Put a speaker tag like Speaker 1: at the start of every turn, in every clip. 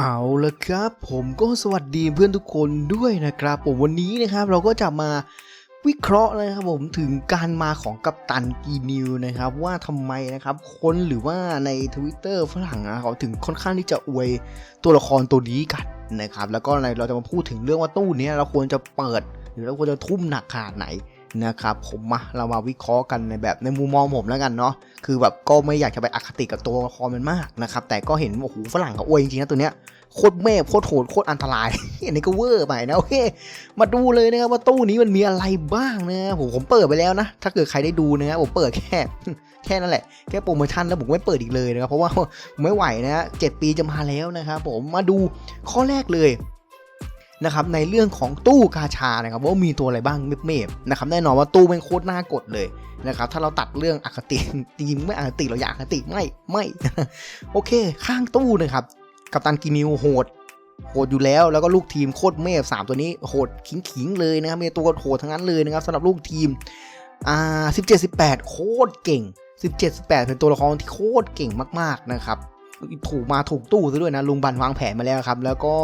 Speaker 1: เอาละครับผมก็สวัสดีเพื่อนทุกคนด้วยนะครับ ผมวันนี้นะครับเราก็จะมาวิเคราะห์นะครับผมถึงการมาของกัปตันกีนิวนะครับว่าทำไมนะครับคนหรือว่าใน Twitter ฝรั่งนะเขาถึงค่อนข้างที่จะอวยตัวละครตัวนี้กันนะครับแล้วก็ในเราจะมาพูดถึงเรื่องว่าตู้นี้เราควรจะเปิด หรือเราควรจะทุ่มหนักขนาดไหน นะครับผมมาเรามาวิเคราะห์กันในแบบในมุมมองผมแล้วกันเนาะคือแบบก็ไม่อยากจะไปอคติกับตัวละครมันมากนะครับแต่ก็เห็นโอ้โหฝรั่งเขาอวยจริงๆนะตัวเนี้ยโคตรเมฆโคตรโหดโคตรอันตรายอันนี้ก็เวอร์ไปนะโอเคมาดูเลยนะครับว่าตู้นี้มันมีอะไรบ้างนะผมผมเปิดไปแล้วนะ ถ้าเกิดใครได้ดูนะครับผมเปิดแค่แค่นั้นแหละแค่โปรโมชั่นแล้วผมไม่เปิดอีกเลยนะครับเพราะว่าไม่ไหวนะเจ็ดปีจะมาแล้วนะครับผมมาดูข้อแรกเลย นะครับในเรื่องของตู้กาชานะครับว่ามีตัวอะไรบ้างเมฟๆนะครับแน่นอนว่าตู้เป็นโคตรน่ากดเลยนะครับถ้าเราตัดเรื่องอคติจริงไม่อคติเราอยากอคติไม่ไม่โอเค ข้างตู้นะครับกัปตันกินิวโหดโหดอยู่แล้วแล้วก็ลูกทีมโคตรเมฟสามตัวนี้โหดขิงๆเลยนะครับมีตัวโหดทั้งนั้นเลยนะครับสำหรับลูกทีมอ่าสิบเจ็ดสิบแปดโคตรเก่งสิบเจ็ดสิบแปดเป็นตัวละครที่โคตรเก่งมาก ๆนะครับ ถูกมาถูกตู้ซะด้วยนะลุงบันวางแผนมาแล้วครับ แล้วก็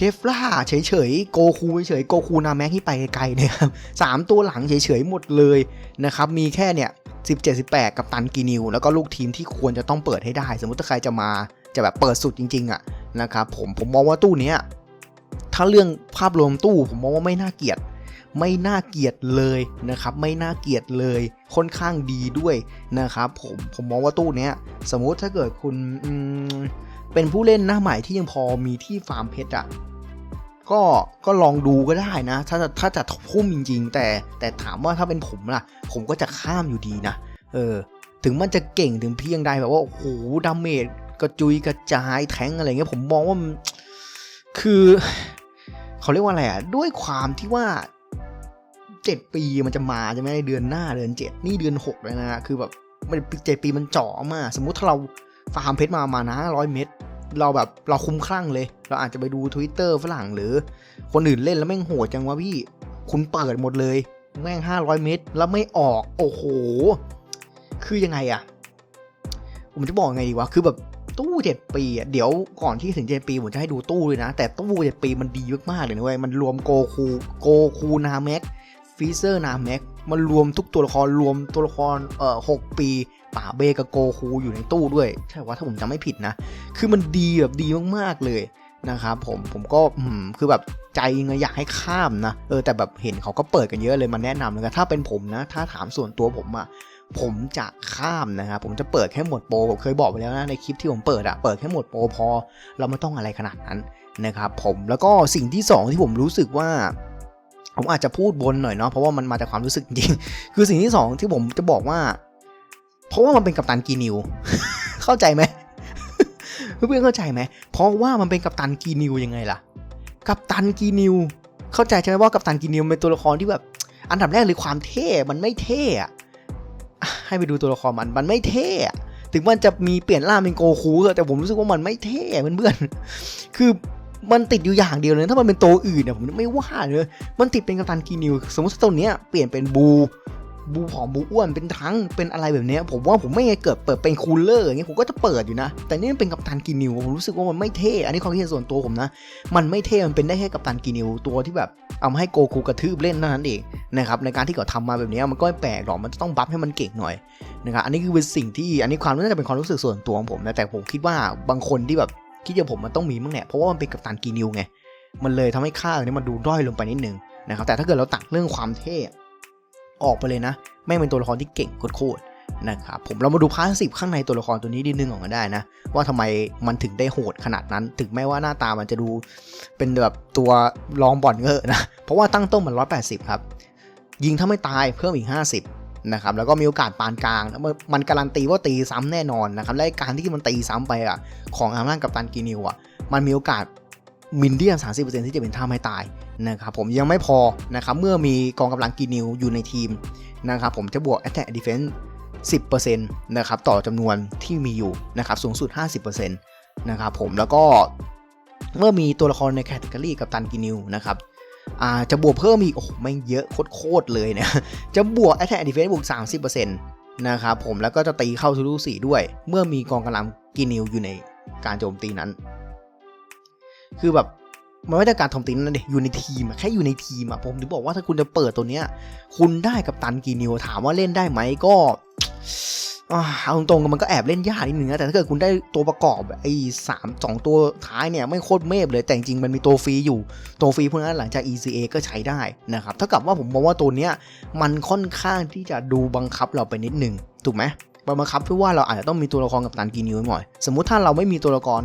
Speaker 1: เคฟล่าเฉยๆ โกคูเฉยๆ โกคูนาแม็กที่ไปไกลๆเนี่ยครับสามตัวหลังเฉยๆ หมดเลยนะครับ มีแค่เนี่ย17 18 กับตันกีนิว แล้วก็ลูกทีมที่ควรจะต้องเปิดให้ได้ สมมติถ้าใครจะมาจะแบบเปิดสุดจริงๆอะนะครับผมผมมองว่าตู้เนี้ยถ้าเรื่องภาพรวมตู้ผมมองว่าไม่น่าเกลียดไม่น่าเกลียดเลยนะครับ ไม่น่าเกลียดเลยค่อนข้างดีด้วยนะครับ ผมผมมองว่าตู้เนี้ย สมมุติถ้าเกิดคุณอืม เป็นผู้เล่นหน้าใหม่ที่ยังพอมีที่ฟาร์มเพชรอะก็ก็ลองดูก็ได้นะ ถ้าจะถ้าจะทุ่มจริง ๆ แต่แต่ถามว่าถ้าเป็นผมล่ะ ผมก็จะข้ามอยู่ดีนะ เออ ถึงมันจะเก่งถึงเพียงใดแบบว่าโอ้โหดาเมจกระจุยกระจายแทงอะไรเงี้ยผมมองว่ามันคือเขาเรียกว่าอะไรอะ ด้วยความที่ว่าเจ็ดปีมันจะมาใช่ไหมเดือนหน้าเดือนเจ็ดนี่เดือนหกเลยนะคือแบบมันเจ็ดปีมันจ่อมากสมมุติถ้าเรา ฟาร์มเพชรมามานะร้อยเม็ดเราแบบเราคุ้มคลั่งเลย เราอาจจะไปดู Twitter ฝรั่งหรือ คนอื่นเล่นแล้วแม่งโหดจังวะพี่ คุณเปิดหมดเลย แม่งห้าร้อยเม็ดแล้วไม่ออกโอ้โห คือยังไงอะผมจะบอกไงดีวะคือแบบตู้เจ็ดปีอะเดี๋ยวก่อนที่ถึงเจ็ดปีผมจะให้ดูตู้เลยนะ แต่ตู้เจ็ดปีมันดีมากๆเลยนะเว้ยมันรวมโกคูโกคูนาแม็กฟีเซอร์นาแม็กมันรวมทุกตัวละครรวมตัวละครเอ่อหกปี ป่าเบกับโกคูอยู่ในตู้ด้วย ใช่ว่าถ้าผมจำไม่ผิดนะ คือมันดีแบบดีมากๆเลยนะครับผมผมก็คือแบบใจเงอยากให้ข้ามนะเออแต่แบบเห็นเขาก็เปิดกันเยอะเลยมาแนะนำเลยถ้าเป็นผมนะ ถ้าถามส่วนตัวผมอะผมจะข้ามนะครับผมจะเปิดแค่หมวดโปรผมเคยบอกไปแล้วนะในคลิปที่ผมเปิดอะเปิดแค่หมวดโปรพอ เราไม่ต้องอะไรขนาดนั้นนะครับผมแล้วก็สิ่งที่สองที่ผมรู้สึกว่า ผมอาจจะพูดบนหน่อยเนาะเพราะว่ามันมาจากความรู้สึกจริง คือสิ่งที่สองที่ผมจะบอกว่า เพราะว่ามันเป็นกัปตันกีนิว เข้าใจไหมเพื่อนๆเข้าใจไหม เพราะว่ามันเป็นกัปตันกีนิวยังไงล่ะ กัปตันกีนิว เข้าใจใช่ไหมว่ากัปตันกีนิวเป็นตัวละครที่แบบ อันดับแรกเลยความเท่ มันไม่เท่อะให้ไปดูตัวละครมัน มันไม่เท่ถึงมันจะมีเปลี่ยนร่างเป็นโกคูแต่ผมรู้สึกว่ามันไม่เท่เพื่อนๆ คือมันติดอยู่อย่างเดียวเลยถ้ามันเป็นตัวอื่นเนี่ยผมไม่ว่าเลย มันติดเป็นกัปตันกีนิว สมมติตัวเนี้ยเปลี่ยนเป็นบู บูผอมบูอ้วนเป็นทั้งเป็นอะไรแบบนี้ผมว่าผมไม่เกิดเปิดเป็นคูลเลอร์อย่างเงี้ยผมก็จะเปิดอยู่นะ แต่นี่มันเป็นกัปตันกีนิวผมรู้สึกว่ามันไม่เท่ อันนี้ความคิดส่วนตัวผมนะ มันไม่เท่ มันเป็นได้แค่กัปตันกีนิวตัวที่แบบเอามาให้โกคูกระทืบเล่นเท่านั้นเองนะครับในการที่เขาทำมาแบบนี้มันก็ไม่แปลกหรอกมันจะต้องบัฟให้มันเก่งหน่อยนะครับอันนี้คือเป็นสิ่งที่อันนี้ความน่าจะเป็นความรู้สึกส่วนตัวของผมนะแต่ผมคิดว่าบางคนที่แบบคิดอย่างผมมันต้องมีมั้งแหละเพราะว่ามันเป็นกัปตันกีนิวไงมันเลยทำให้ค่าอันนี้มันดูด้อยลงไปนิดนึงนะครับแต่ถ้าเกิดเราตัดเรื่องความเท่ ออกไปเลยนะ แม่งเป็นตัวละครที่เก่งโคตรนะครับผมเรามาดูพาร์ทสิข้างในตัวละครตัวนี้นิดนึงออกมาได้นะ ว่าทำไมมันถึงได้โหดขนาดนั้น ถึงแม้ว่าหน้าตามันจะดูเป็นแบบตัวรองบอลเงอะนะ เพราะว่าตั้งต้นมัน 180 ครับ ยิงถ้าไม่ตายเพิ่มอีก 50 นะครับ แล้วก็มีโอกาสปานกลางแล้วมันการันตีว่าตีซ้ำแน่นอนนะครับและการที่มันตีซ้ำไปอะของอาร์มร่างกับตันกีนิวอะมันมีโอกาส มินเดียม30%ที่จะเป็นท่าไม่ตายนะครับผมยังไม่พอนะครับเมื่อมีกองกำลังกีนิวอยู่ในทีมนะครับผมจะบวก Attack Defense 10%นะครับต่อจำนวนที่มีอยู่นะครับสูงสุด 50%นะครับผมแล้วก็เมื่อมีตัวละครในแคตตาล็อกับตันกินิวนะครับจะบวกเพิ่มอีกโอ้ไม่เยอะโคตรเลยเนี่ยจะบวก Attack Defense บวก 30%นะครับผมแล้วก็จะตีเข้าทุลุสีด้วย เมื่อมีกองกำลังกินิวอยู่ในการโจมตีนั้น คือแบบมันไม่ได้การทอมตินนั่นเด็อยู่ในทีมแค่อยู่ในทีมอะผมถึงบอกว่าถ้าคุณจะเปิดตัวเนี้ย คุณได้กับตันกีนิวถามว่าเล่นได้ไหมก็เอาตรงๆมันก็แอบเล่นยากนิดนึงนะแต่ถ้าเกิดคุณได้ตัวประกอบไอ้สามสองตัวท้ายเนี่ยไม่โคตรเมฟเลยแต่จริงๆมันมีตัวฟรีอยู่ ตัวฟรีพวกนั้นหลังจาก ECA ก็ใช้ได้นะครับเท่ากับว่าผมมองว่าตัวเนี้ยมันค่อนข้างที่จะดูบังคับเราไปนิดนึงถูกไหมบังคับเพราะว่าเราอาจจะต้องมีตัวละครกับตันกีนิวหน่อย สมมุติถ้าเราไม่มีตัวละคร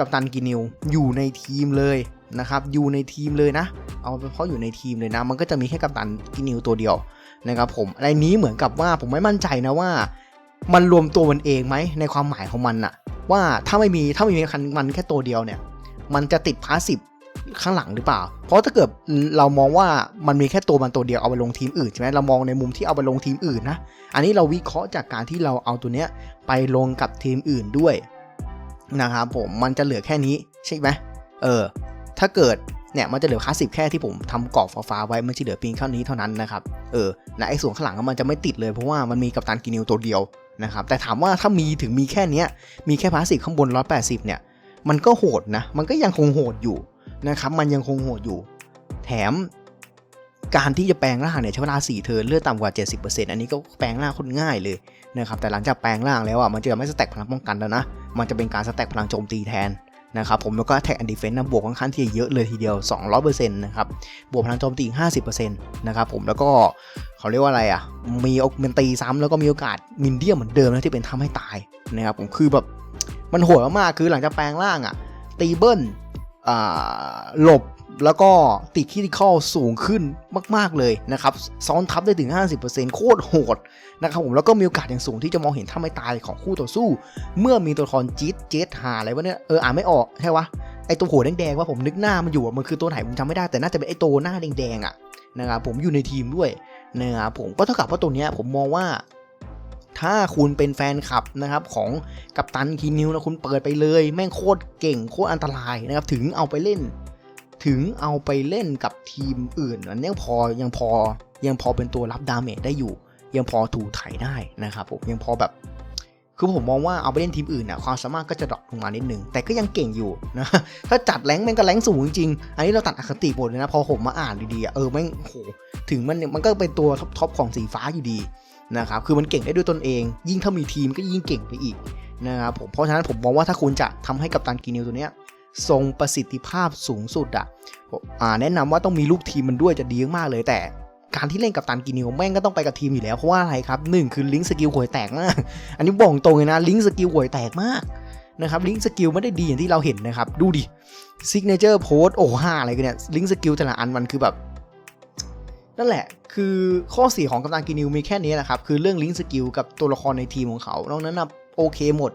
Speaker 1: กับตันกีนิวอยู่ในทีมเลยนะครับอยู่ในทีมเลยนะ เอาเป็นเพราะอยู่ในทีมเลยนะ มันก็จะมีแค่กับตันกีนิวตัวเดียวนะครับผมอะไรนี้เหมือนกับว่าผมไม่มั่นใจนะว่า มันรวมตัวมันเองไหมในความหมายของมันอะว่าถ้าไม่มีถ้าไม่มีคันมันแค่ตัวเดียวเนี่ย มันจะติดพาสซีฟข้างหลังหรือเปล่า เพราะถ้าเกิดเรามองว่ามันมีแค่ตัวมันตัวเดียวเอาไปลงทีมอื่นใช่ไหมเรามองในมุมที่เอาไปลงทีมอื่นนะ อันนี้เราวิเคราะห์จากการที่เราเอาตัวเนี้ยไปลงกับทีมอื่นด้วย นะครับผมมันจะเหลือแค่นี้ใช่ไหมเออ ถ้าเกิดเนี่ยมันจะเหลือคลาสสิบแค่ที่ผมทำกรอบฟ้าไว้มันจะเหลือเพียงเท่านี้เท่านั้นนะครับเออนะไอ้ส่วนข้างหลังมันจะไม่ติดเลยเพราะว่ามันมีกัปตันกินิวตัวเดียวนะครับแต่ถามว่าถ้ามีถึงมีแค่นี้มีแค่พลาสติกข้างบน 180 เนี่ย มันก็โหดนะ มันก็ยังคงโหดอยู่นะครับ มันยังคงโหดอยู่ แถม การที่จะแปลงร่างเนี่ยใช้เวลา4เทิร์นเลือดต่ำกว่า 70%อันนี้ก็แปลงร่างคนง่ายเลยนะครับแต่หลังจากแปลงร่างแล้วอะมันจะไม่สแต็กพลังป้องกันแล้วนะมันจะเป็นการสแต็กพลังโจมตีแทนนะครับผมแล้วก็แท็กแอนดิเฟนต์นะบวกค่อนข้างที่จะเยอะเลยทีเดียว 200%นะครับบวกพลังโจมตีอีก50%นะครับผมแล้วก็เขาเรียกว่าอะไรอะมีโอกมันตีซ้ำแล้วก็มีโอกาสมินเดียมเหมือนเดิมนะที่เป็นทำให้ตายนะครับผมคือแบบมันโหดมากๆคือหลังจากแปลงร่างอะตีเบิ้ลหลบ แล้วก็ติดคิติคอลสูงขึ้นมาก ๆ เลยนะครับ ซ้อนทับได้ถึง 50%โคตรโหดนะครับผมแล้วก็มีโอกาสอย่างสูงที่จะมองเห็นถ้าไม่ตายของคู่ต่อสู้ เมื่อมีตัวละครจี๊ดเจตหาอะไรวะเนี่ยเอออ่านไม่ออกใช่วะไอตัวหัวแดงๆว่าผมนึกหน้ามันอยู่มันคือตัวไหนผมจำไม่ได้แต่น่าจะเป็นไอตัวหน้าแดงๆอะนะครับผมอยู่ในทีมด้วยนะครับผมก็เท่ากับว่าตัวเนี้ยผมมองว่าถ้าคุณเป็นแฟนคลับนะครับของกัปตันคีนิวนะคุณเปิดไปเลย แม่งโคตรเก่งโคตรอันตรายนะครับถึงเอาไปเล่น ถึงเอาไปเล่นกับทีมอื่นมันยังพอยังพอยังพอเป็นตัวรับดาเมจได้อยู่ ยังพอถูถ่ายได้นะครับผมยังพอแบบคือผมมองว่าเอาไปเล่นทีมอื่นน่ะความสามารถก็จะดรอปลงมานิดนึง แต่ก็ยังเก่งอยู่นะถ้าจัดแรงแม่งก็แรงสูงจริงๆอันนี้เราตัดอคติหมดเลยนะ พอผมมาอ่านดีๆเออแม่งโหถึงมันมันก็เป็นตัวท็อปของสีฟ้าอยู่ดีนะครับคือมันเก่งได้ด้วยตนเอง ยิ่งถ้ามีทีมก็ยิ่งเก่งไปอีกนะครับผมเพราะฉะนั้นผมมองว่าถ้าคุณจะทำให้กับตันกีนิวตัวเนี้ย ทรงประสิทธิภาพสูงสุดอะผมอ่าแนะนำว่าต้องมีลูกทีมมันด้วยจะดีมากเลยแต่การที่เล่นกับตันกินิวแม่งก็ต้องไปกับทีมอยู่แล้ว เพราะว่าอะไรครับหนึ่งคือลิงก์สกิลห่วยแตกมาก อันนี้บอกตรงเลยนะลิงก์สกิลห่วยแตกมากนะครับลิงก์สกิลไม่ได้ดีอย่างที่เราเห็นนะครับ ดูดิซิกเนเจอร์โพสโอ้ห้าอะไรกันเนี่ยลิงก์สกิลแต่ละอันมันคือแบบนั่นแหละ คือข้อเสียของกัปตันกินิวมีแค่นี้แหละครับ คือเรื่องลิงก์สกิลกับตัวละครในทีมของเขานอกนั้นนะโอเคหมด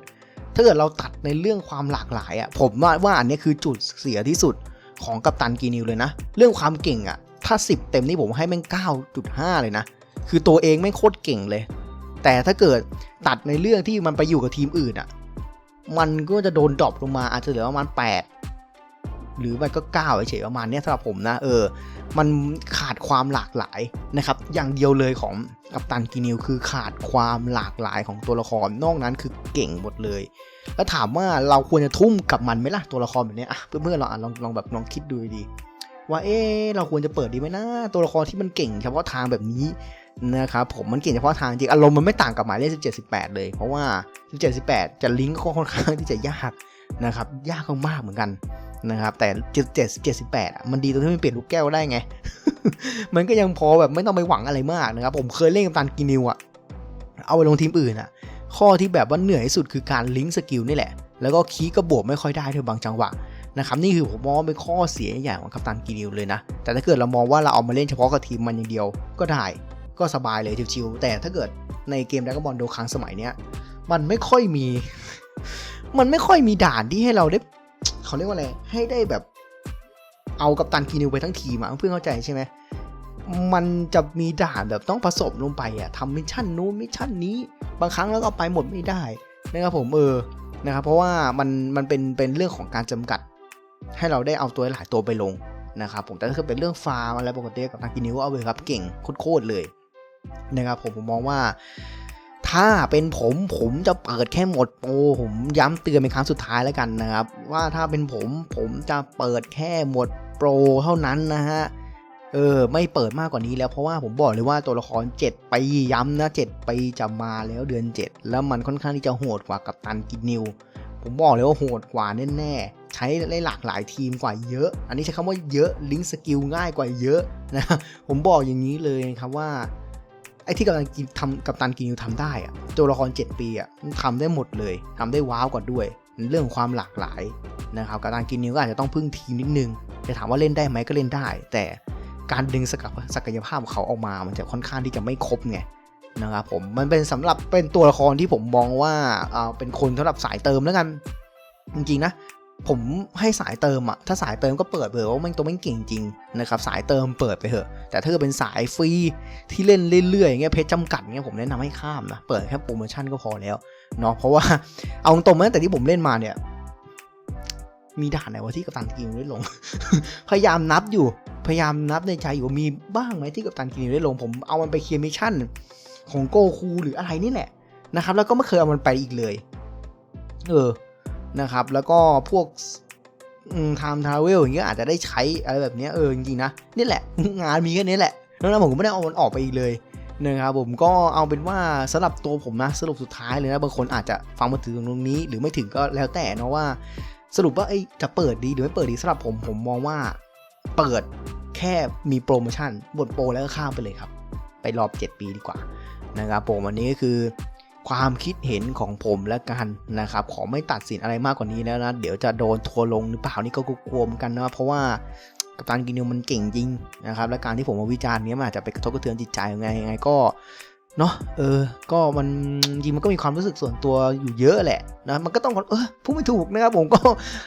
Speaker 1: ถ้าเกิดเราตัดในเรื่องความหลากหลายอะ่ะผมว่าว่าอันนี้คือจุดเสียที่สุดของกัปตันกีนิวเลยนะ เรื่องความเก่งอะ่ะถ้า 10 เต็มนี่ผมให้แม่ง 9.5 เลยนะ คือตัวเองไม่งโคตรเก่งเลย แต่ถ้าเกิดตัดในเรื่องที่มันไปอยู่กับทีมอื่นอะ่ะมันก็จะโดนดรอปลงมาอาจจะเหลือประมาณ8 หรือมันก็9เฉยประมาณนี้สำหรับผมนะเออ มันขาดความหลากหลายนะครับอย่างเดียวเลยของกัปตันกีนิวคือขาดความหลากหลายของตัวละครนอกนั้นคือเก่งหมดเลย แล้วถามว่าเราควรจะทุ่มกับมันไหมล่ะตัวละครแบบนี้อะเพื่อนๆเราอะลองลองแบบลองคิดดูดี ว่าเอ๊เราควรจะเปิดดีไหมนะตัวละครที่มันเก่งเฉพาะทางแบบนี้นะครับผมมันเก่งเฉพาะทางจริงอารมณ์มันไม่ต่างกับหมายเลข17 18 เลย เพราะว่า 17 18 จะลิงก์ก็ค่อนข้างที่จะยากนะครับยากมากๆเหมือนกัน นะครับ แต่77 78อะมันดีตรงที่มันเปลี่ยนลูกแก้วได้ไง มันก็ยังพอแบบไม่ต้องไปหวังอะไรมากนะครับ ผมเคยเล่นกับตันกินิวอะ เอาไปลงทีมอื่นอะ ข้อที่แบบว่าเหนื่อยที่สุดคือการลิงก์สกิลนี่แหละ แล้วก็คีย์ก็บวกไม่ค่อยได้ด้วยบางจังหวะนะครับนี่คือผมมองว่าเป็นข้อเสียอย่างของกัปตันกีนิวเลยนะ แต่ถ้าเกิดเรามองว่าเราเอามาเล่นเฉพาะกับทีมมันอย่างเดียวก็ได้ก็สบายเลยชิวๆแต่ถ้าเกิดในเกมดรากบอลโดคังสมัยเนี้ยมันไม่ค่อยมี มันไม่ค่อยมีด่านที่ให้เราได้ เขาเรียกว่าอะไรให้ได้แบบเอากัปตันกีนิวไปทั้งทีมอะเพื่อนเข้าใจใช่ไหมมันจะมีด่านแบบต้องผสมลงไปอะทำมิชชั่นนู้นมิชชั่นนี้บางครั้งแล้วก็ไปหมดไม่ได้นะครับผมเออนะครับเพราะว่ามันมันเป็นเป็นเรื่องของการจำกัด ให้เราได้เอาตัวหลายตัวไปลงนะครับผมแต่ถ้าเกิดเป็นเรื่องฟาร์มอะไรปกติกับทางกินิวเอาเลยครับเก่งโคตรเลยนะครับผมผมมองว่า ถ้าเป็นผมผมจะเปิดแค่หมดโปรผมย้ำเตือนเป็นครั้งสุดท้ายแล้วกันนะครับ ว่าถ้าเป็นผมผมจะเปิดแค่หมดโปรเท่านั้นนะฮะเออไม่เปิดมากกว่านี้แล้วเพราะว่าผมบอกเลยว่าตัวละคร 7 ปีย้ำนะ7ปีจะมาแล้วเดือน 7 แล้วมันค่อนข้างที่จะโหดกว่ากับตันกินนิว ผมบอกเลยว่าโหดกว่าแน่ๆใช้ได้หลากหลายทีมกว่าเยอะ อันนี้ใช้คำว่าเยอะลิงก์สกิลง่ายกว่าเยอะนะผมบอกอย่างนี้เลยครับว่า ไอ้ที่กับตันกินทำกับตันกินนิวทำได้อะตัวละคร 7 ปีอะทำได้หมดเลยทำได้ว้าวกว่าด้วยเรื่องความหลากหลายนะครับกับตันกินนิวก็อาจจะต้องพึ่งทีมนิดนึงจะถามว่าเล่นได้ไหมก็เล่นได้ แต่การดึงศักยศักยภาพของเขาออกมา มันจะค่อนข้างที่จะไม่ครบไงนะครับผมมันเป็นสำหรับเป็นตัวละครที่ผมมองว่าเอาเป็นคนสำหรับสายเติมแล้วกัน จริงๆนะ ผมให้สายเติมอะถ้าสายเติมก็เปิดเผยว่าแม่งตัวแม่งเก่งจริงนะครับสายเติมเปิดไปเถอะ แต่ถ้าเกิดเป็นสายฟรีที่เล่นเรื่อยๆอย่างเงี้ยเพชรจำกัดเงี้ยผมแนะนำให้ข้ามนะเปิดแค่โปรโมชั่นก็พอแล้วเนาะเพราะว่าเอาตรงๆมาตั้งแต่ที่ผมเล่นมาเนี่ยมีด่านไหนวะที่กัปตันกินได้ลง พยายามนับอยู่ พยายามนับในใจอยู่ว่ามีบ้างไหมที่กัปตันกินได้ลง ผมเอามันไปเคลียร์มิชชั่นของโกคูหรืออะไรนี่แหละนะครับ แล้วก็ไม่เคยเอามันไปอีกเลย เออ นะครับ แล้วก็พวกไทม์ทราเวลอย่างเงี้ยอาจจะได้ใช้อะไรแบบเนี้ยเออจริงๆนะนี่แหละ งานมีแค่นี้แหละแล้วนั้นผมก็ไม่ได้เอามันออกไปอีกเลยนะครับผมก็เอาเป็นว่าสำหรับตัวผมนะสรุปสุดท้ายเลยนะบางคนอาจจะฟังมาถึงตรงนี้ หรือไม่ถึงก็แล้วแต่นะว่า สรุปว่าไอ้จะเปิดดีหรือไม่เปิดดีสำหรับผมผมมองว่าเปิดแค่มีโปรโมชั่นบทโปรแล้วก็ข้ามไปเลยครับ ไปรอบ 7 ปีดีกว่านะครับผมวันนี้ก็คือ ความคิดเห็นของผมและกันนะครับ ขอไม่ตัดสินอะไรมากกว่านี้แล้วนะ เดี๋ยวจะโดนทัวร์ลงหรือเปล่านี่ก็กลัวเหมือนกันนะเพราะว่ากัปตันกินนิวมันเก่งจริงนะครับ และการที่ผมมาวิจารณ์เนี้ยมันอาจจะไปกระทบกระเทือนจิตใจยังไงยังไงก็เนาะเออ ก็มันจริงมันก็มีความรู้สึกส่วนตัวอยู่เยอะแหละนะมันก็ต้องเออพูดไม่ถูกนะครับผมก็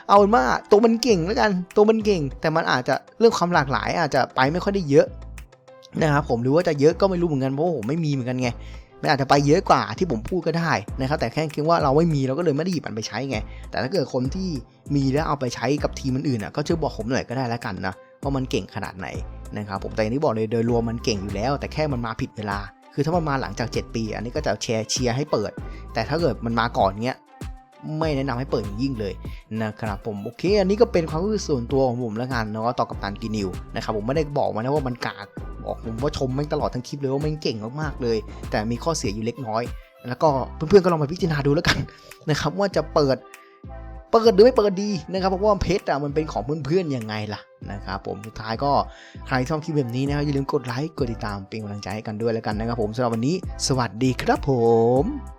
Speaker 1: เอาเป็นว่าตัวมันเก่งแล้วกันตัวมันเก่ง แต่มันอาจจะเรื่องความหลากหลาย อาจจะไปไม่ค่อยได้เยอะนะครับผมหรือว่าจะเยอะก็ไม่รู้เหมือนกันเพราะว่าผมไม่มีเหมือนกันไง มันอาจจะไปเยอะกว่าที่ผมพูดก็ได้นะครับแต่แค่คิดว่าเราไม่มีเราก็เลยไม่ได้หยิบมันไปใช้ไง แต่ถ้าเกิดคนที่มีแล้วเอาไปใช้กับทีมอื่นๆอะก็ช่วยบอกผมหน่อยก็ได้แล้วกันนะว่ามันเก่งขนาดไหนนะครับผมแต่อย่างที่บอกเลยโดยรวมมันเก่งอยู่แล้ว แต่แค่มันมาผิดเวลา คือถ้ามันมาหลังจาก 7 ปี อันนี้ก็จะแชร์เชียร์ให้เปิด แต่ถ้าเกิดมันมาก่อนเนี้ยไม่แนะนำให้เปิดยิ่งเลยนะครับผมโอเค อันนี้ก็เป็นความรู้สึกส่วนตัวของผมแล้วกันเนาะต่อกับตันกินิวนะครับผมไม่ได้บอกมานะว่ามันกาก ออกผมว่าชมแม่งตลอดทั้งคลิปเลยว่าแม่งเก่งมากๆเลย แต่มีข้อเสียอยู่เล็กน้อย แล้วก็เพื่อนๆก็ลองไปพิจารณาดูแล้วกันนะครับว่าจะเปิดเปิดหรือไม่เปิดดีนะครับเพราะว่าเพชรอะมันเป็นของเพื่อนๆยังไงล่ะนะครับผมสุดท้ายก็ใครชอบคลิปแบบนี้นะครับอย่าลืมกดไลค์กดติดตามเป็นกำลังใจให้กันด้วยแล้วกันนะครับผมสำหรับวันนี้ สวัสดีครับผม